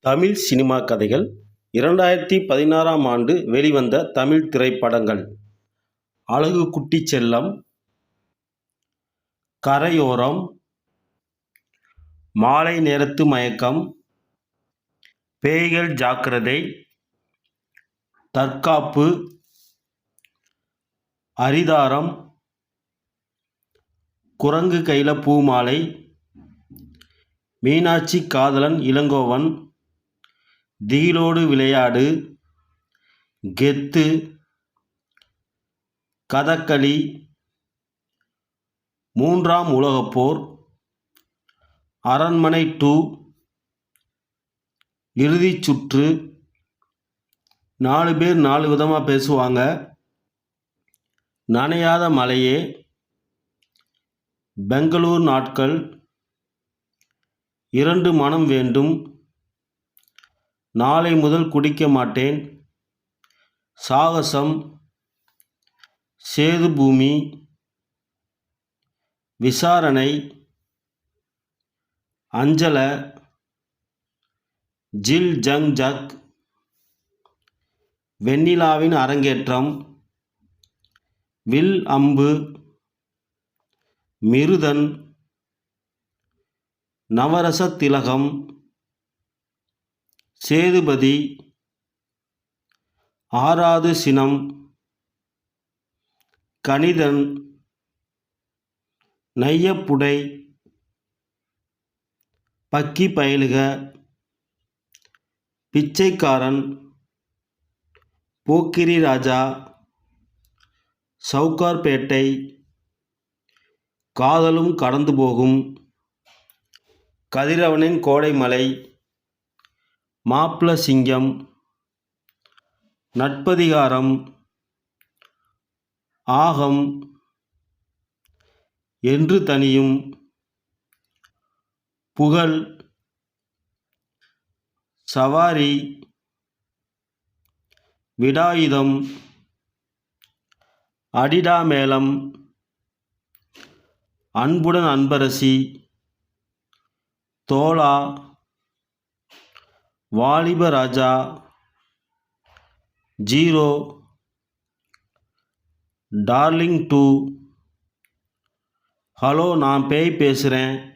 Tamil cinema கதைகள் இரண்டாயிரத்தி பதினாறாம் ஆண்டு வெளிவந்த தமிழ் திரைப்படங்கள். அழகு குட்டி செல்லம் கரையோரம் மாலை நேரத்து மயக்கம் பேய்கள் ஜாக்கிரதை தற்காப்பு அரிதாரம் குரங்கு கையில பூமாலை மீனாட்சி காதலன் இளங்கோவன் திகிலோடு விளையாடு. கெத்து. கதகளி. மூன்றாம் உலகப்போர் அரண்மனை டூ. இறுதிச் சுற்று. நாலு பேர் நாலு விதமாக பேசுவாங்க. நனையாத மலையே. பெங்களூர் நாட்கள். இரண்டு மனம் வேண்டும். நாளை முதல் குடிக்க மாட்டேன். சாகசம் சேது பூமி விசாரணை அஞ்சல ஜில் ஜங் ஜக் வெண்ணிலாவின் அரங்கேற்றம் வில் அம்பு மிருதன் நவரச திலகம் சேதுபதி ஆறாவது சினம் கணிதன் நையப்புடை பக்கி பயலுக பிச்சைக்காரன் போக்கிரி ராஜா சவுகார்பேட்டை காதலும் கடந்து போகும் கதிரவனின் கோடைமலை மாப்பிள சிங்கம் நட்பதிகாரம் ஆகம் என்று தனியும் புகழ் சவாரி விடாயுதம் அடிடா மேளம் அன்புடன் அன்பரசி தோழா வாலிப ராஜா ஜீரோ டார்லிங் டூ ஹலோ நான் பேய் பேசுகிறேன்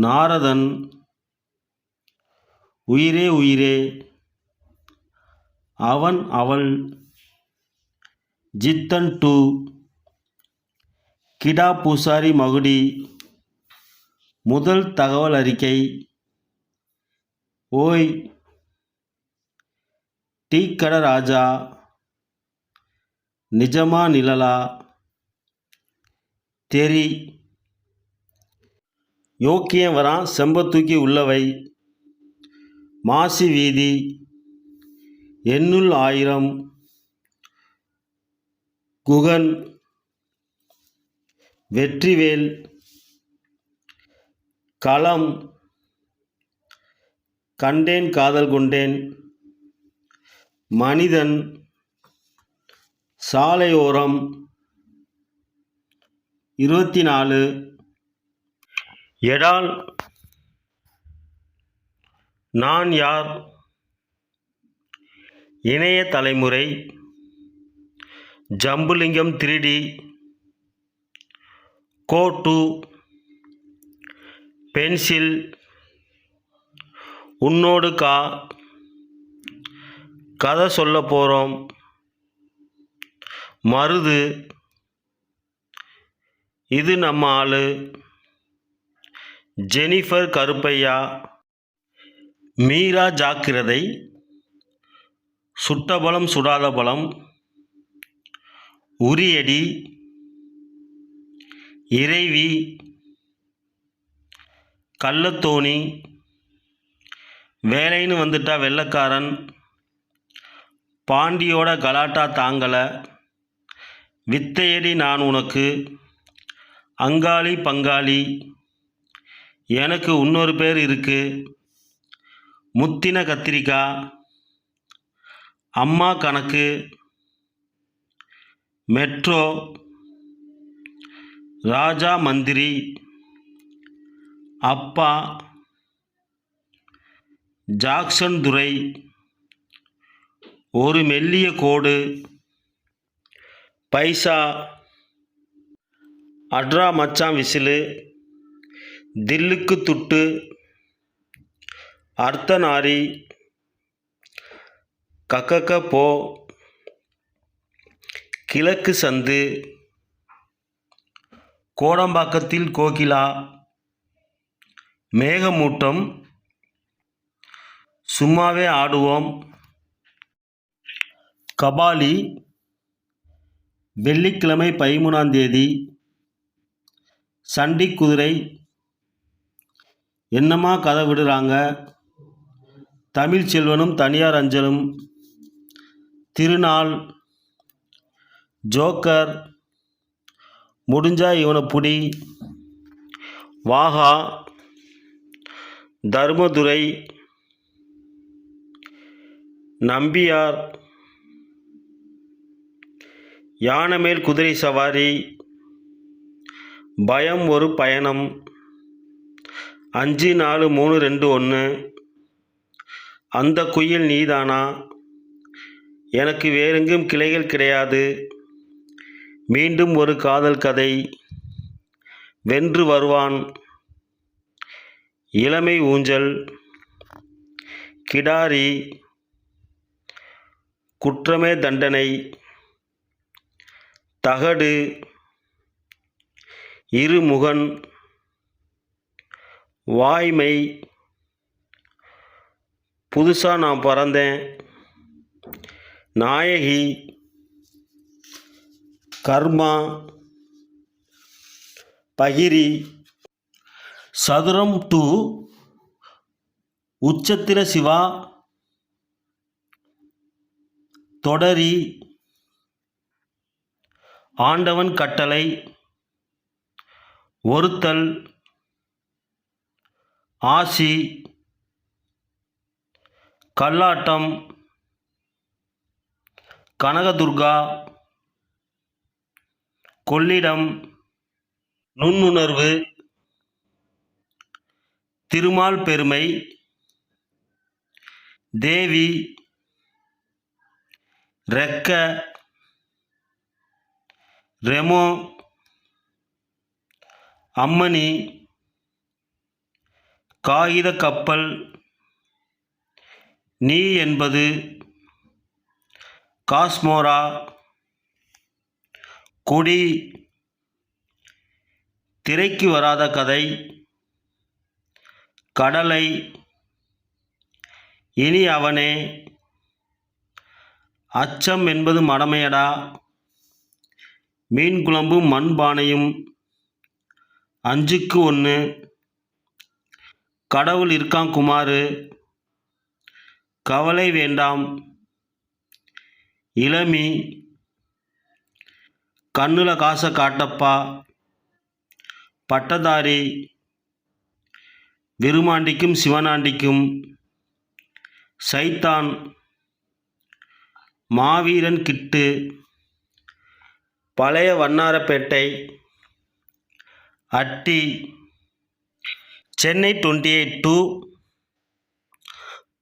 நாரதன் உயிரே உயிரே. அவன் அவள். ஜித்தன் டூ கிடா பூசாரி மகுடி. முதல் தகவல் அறிக்கை ஓய் டீக்கடை ராஜா நிஜமா நிழலா? தெரி யோக்கியம் வரான் செம்பத்தூக்கி உள்ளவை. மாசி வீதி எண்ணுள் ஆயிரம். குகன் வெற்றிவேல். களம் கண்டேன் காதல் கொண்டேன். மனிதன் சாலையோரம் இருபத்தி நாலு எடால் நான் யார்? இணைய தலைமுறை Jambulingam three D Ko two pencil உன்னோடு கா கதை சொல்ல போகிறோம் மருது இது நம்ம ஆளு. ஜெனிஃபர் கருப்பையா மீரா ஜாக்கிரதை சுட்ட பலம் சுடாத பலம் உரியடி இறைவி கள்ளத்தோணி வேலைன்னு வந்துட்டா வெள்ளக்காரன். பாண்டியோட கலாட்டா தாங்கலை. வித்தையடி நான் உனக்கு. அங்காளி பங்காளி. எனக்கு இன்னொரு பேர் இருக்கு. முத்தின கத்திரிக்காய் அம்மா கணக்கு. மெட்ரோ. ராஜா மந்திரி. அப்பா. ஜாக்சன் துரை ஒரு மெல்லிய கோடு பைசா அட்ரா மச்சான் விசிலு தில்லுக்கு துட்டு அர்த்தநாரி கக்கக்க போ கிழக்கு சந்து கோடம்பாக்கத்தில் கோகிலா மேகமூட்டம் சும்மாவே ஆடுவோம். கபாலி வெள்ளிக்கிழமை பதிமூணாம் தேதி சண்டி குதிரை என்னமா கதை விடுறாங்க? தமிழ் செல்வனும் தனியார் அஞ்சலும் திருநாள் ஜோக்கர் முடிஞ்சா இவனை புடி வாகா தர்மதுரை நம்பியார். யானை மேல் குதிரை சவாரி பயம் ஒரு பயணம். அஞ்சு நாலு மூணு ரெண்டு ஒன்று அந்த குயில் நீதானா? எனக்கு வேறெங்கும் கிளைகள் கிடையாது. மீண்டும் ஒரு காதல் கதை. வென்று வருவான். இளமை ஊஞ்சல். கிடாரி. குற்றமே தண்டனை. தகடு இருமுகன் வாய்மை. புதுசாக நான் பிறந்தேன். நாயகி கர்மா பகிரி. சதுரம் டூ உச்சத்திர சிவா தொடரி ஆண்டவன் கட்டளை ஒருத்தல் ஆசி கல்லாட்டம் கனகதுர்கா கொள்ளிடம் நுண்ணுணர்வு திருமால் பெருமை தேவி ரெக்க ரெமோ அம்மணி காகித கப்பல் நீ என்பது காஸ்மோரா கொடி திரைக்கு வராத கதை கடலை இனி அவனே அச்சம் என்பது மடமையடா. மீன் குழம்பும் மண்பானையும் அஞ்சுக்கு ஒன்று கடவுள் இருக்கான் குமார். கவலை வேண்டாம். இளமி கண்ணில் காசை காட்டப்பா. பட்டதாரி விருமாண்டிக்கும் சிவனாண்டிக்கும். சைத்தான் மாவீரன் கிட்டு பழைய வண்ணாரப்பேட்டை அட்டி சென்னை டுவெண்ட்டி எயிட் டூ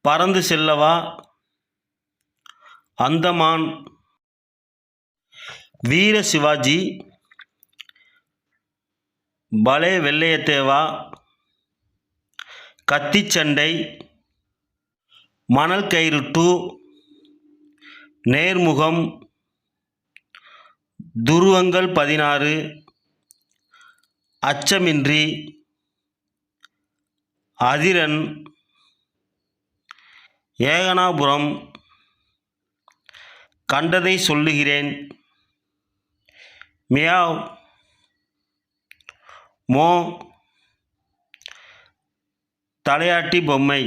பறந்து செல்லவா அந்தமான் வீர சிவாஜி பலே வெள்ளையத்தேவா கத்திச்சண்டை மணல் கயிறு டூ நேர்முகம் துருவங்கள் பதினாறு அச்சமின்றி அதிரன் ஏகனாபுரம் கண்டதை சொல்லுகிறேன். மியாவ் மோ தலையாட்டி பொம்மை.